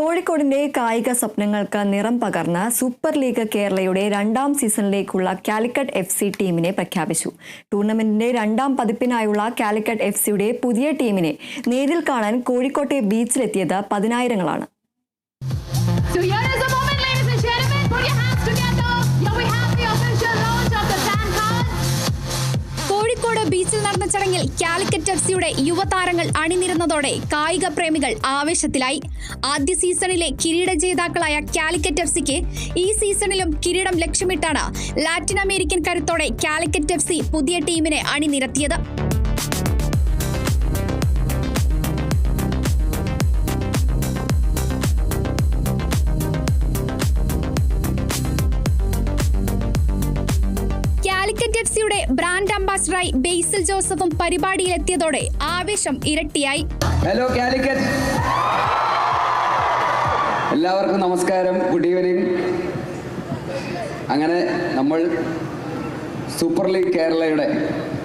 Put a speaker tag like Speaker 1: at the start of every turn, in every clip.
Speaker 1: കോഴിക്കോടിന്റെ കായിക സ്വപ്നങ്ങൾക്ക് നിറം പകർന്ന സൂപ്പർ ലീഗ് കേരളയുടെ രണ്ടാം സീസണിലേക്കുള്ള കാലിക്കറ്റ് എഫ് സി ടീമിനെ പ്രഖ്യാപിച്ചു. ടൂർണമെന്റിന്റെ രണ്ടാം പതിപ്പിനായുള്ള കാലിക്കറ്റ് എഫ് സിയുടെ പുതിയ ടീമിനെ നേരിൽ കാണാൻ കോഴിക്കോട്ടെ ബീച്ചിലെത്തിയത് പതിനായിരങ്ങളാണ്.
Speaker 2: കാലിക്കറ്റ് എഫ് സിയുടെ യുവതാരങ്ങൾ അണിനിരുന്നതോടെ കായിക പ്രേമികൾ ആവേശത്തിലായി. ആദ്യ സീസണിലെ കിരീട ജേതാക്കളായ കാലിക്കറ്റ് എഫ് സിക്ക് ഈ സീസണിലും കിരീടം ലക്ഷ്യമിട്ടാണ് ലാറ്റിൻ അമേരിക്കൻ കരുത്തോടെ കാലിക്കറ്റ് എഫ് സി പുതിയ ടീമിനെ അണിനിരത്തിയത്. സിയുടെ ബ്രാൻഡ് അംബാസിഡറായി ബേസിൽ ജോസഫും പരിപാടിയിലെത്തിയതോടെ ആവേശം ഇരട്ടിയായി.
Speaker 3: ഹലോ കാലിക്കറ്റ് എല്ലാവർക്കും നമസ്കാരം. ഗുഡ് ഈവനിങ് അങ്ങനെ നമ്മൾ സൂപ്പർ ലീഗ് കേരളയുടെ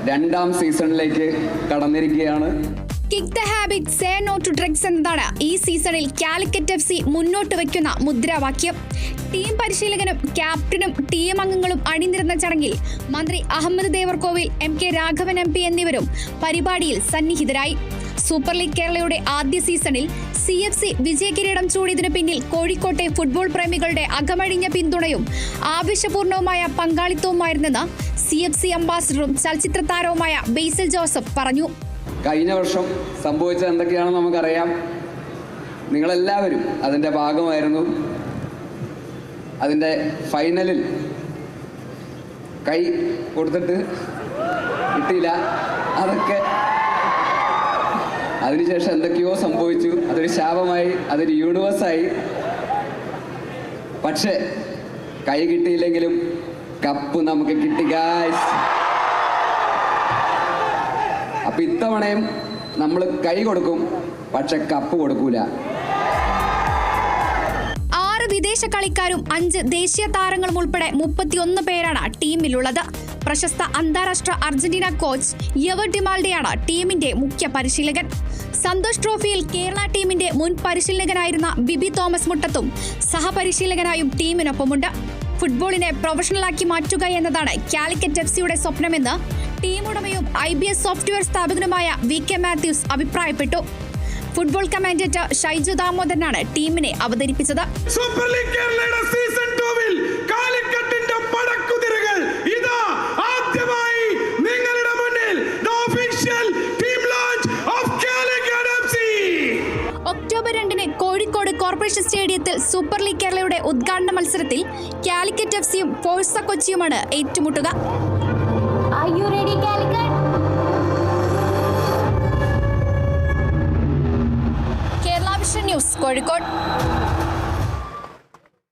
Speaker 3: രണ്ടാം സീസണിലേക്ക് കടന്നിരിക്കുകയാണ്.
Speaker 2: Kick the habit say no to drugs എന്നതാണ് ഈ സീസണിൽ കാലിക്കറ്റ് എഫ് സി മുന്നോട്ട് വയ്ക്കുന്ന മുദ്രാവാക്യം. ടീം പരിശീലകനും ക്യാപ്റ്റനും ടീം അംഗങ്ങളും അണിനിരുന്ന ചടങ്ങിൽ മന്ത്രി Ahammed Devarkovil M K Raghavan M P എന്നിവരും പരിപാടിയിൽ സന്നിഹിതരായി. സൂപ്പർ ലീഗ് കേരളയുടെ ആദ്യ സീസണിൽ സി എഫ് സി വിജയകിരീടം ചൂടിയതിനു പിന്നിൽ കോഴിക്കോട്ടെ ഫുട്ബോൾ പ്രേമികളുടെ അകമഴിഞ്ഞ പിന്തുണയും ആവേശപൂർണവുമായ പങ്കാളിത്തവുമായിരുന്നെന്ന് സി എഫ് സി അംബാസിഡറും ചലച്ചിത്ര താരവുമായ ബേസിൽ ജോസഫ് പറഞ്ഞു.
Speaker 3: കഴിഞ്ഞ വർഷം സംഭവിച്ചത് എന്തൊക്കെയാണെന്ന് നമുക്കറിയാം. നിങ്ങളെല്ലാവരും അതിന്റെ ഭാഗമായിരുന്നു. അതിന്റെ ഫൈനലിൽ കൈ കൊടുത്തിട്ട് കിട്ടിയില്ല. അതൊക്കെ അതിനുശേഷം എന്തൊക്കെയോ സംഭവിച്ചു. അതൊരു ശാപമായി അതൊരു യൂണിവേഴ്സായി. പക്ഷേ കൈ കിട്ടിയില്ലെങ്കിലും കപ്പ് നമുക്ക് കിട്ടി ഗായ്സ് അപ്പൊ ഇത്തവണയും നമ്മൾ കൈ കൊടുക്കും പക്ഷെ കപ്പ് കൊടുക്കൂല.
Speaker 2: ആറ് വിദേശ കളിക്കാരും അഞ്ച് ദേശീയ താരങ്ങളും ഉൾപ്പെടെ മുപ്പത്തിയൊന്ന് പേരാണ് ടീമിലുള്ളത്. പ്രശസ്ത അന്താരാഷ്ട്ര അർജന്റീന കോച്ച് യവർ ഡിമാൾഡെയാണ് ടീമിന്റെ മുഖ്യ പരിശീലകൻ. സന്തോഷ് ട്രോഫിയിൽ കേരള ടീമിന്റെ മുൻ പരിശീലകനായിരുന്ന ബിബി തോമസ് മുട്ടത്തും സഹപരിശീലകനായും ടീമിനൊപ്പമുണ്ട്. ഫുട്ബോളിനെ പ്രൊഫഷണലാക്കി മാറ്റുക എന്നതാണ് കാലിക്കറ്റ് എഫ് സിയുടെ സ്വപ്നമെന്ന് ടീം ഉടമയും ഐ ബി എസ് സോഫ്റ്റ്വെയർ സ്ഥാപകനുമായ വി കെ മാത്യൂസ് അഭിപ്രായപ്പെട്ടു. ഫുട്ബോൾ കമാൻഡേറ്റർ ഷൈജു ദാമോദരനാണ് ടീമിനെ അവതരിപ്പിച്ചത്.
Speaker 4: സൂപ്പർ ലീഗ് കേരളയുടെ സീസൺ ടൂവിൽ കാലിക്കട്ടിന്റെ പടക്കുതിരകൾ ഇതാ ആദ്യമായി നിങ്ങളുടെ മുന്നിൽ official team launch of of Calicut FC.
Speaker 2: October രണ്ടിന് കോഴിക്കോട് കോർപ്പറേഷൻ സ്റ്റേഡിയത്തിൽ സൂപ്പർ ലീഗ് കേരളയുടെ ഉദ്ഘാടന മത്സരത്തിൽ കാലിക്കറ്റ് എഫ് സിയും ഫോഴ്സ കൊച്ചിയുമാണ് ഏറ്റുമുട്ടുക.
Speaker 5: Are you ready, Calicut?
Speaker 2: Kerala vision news Kozhikode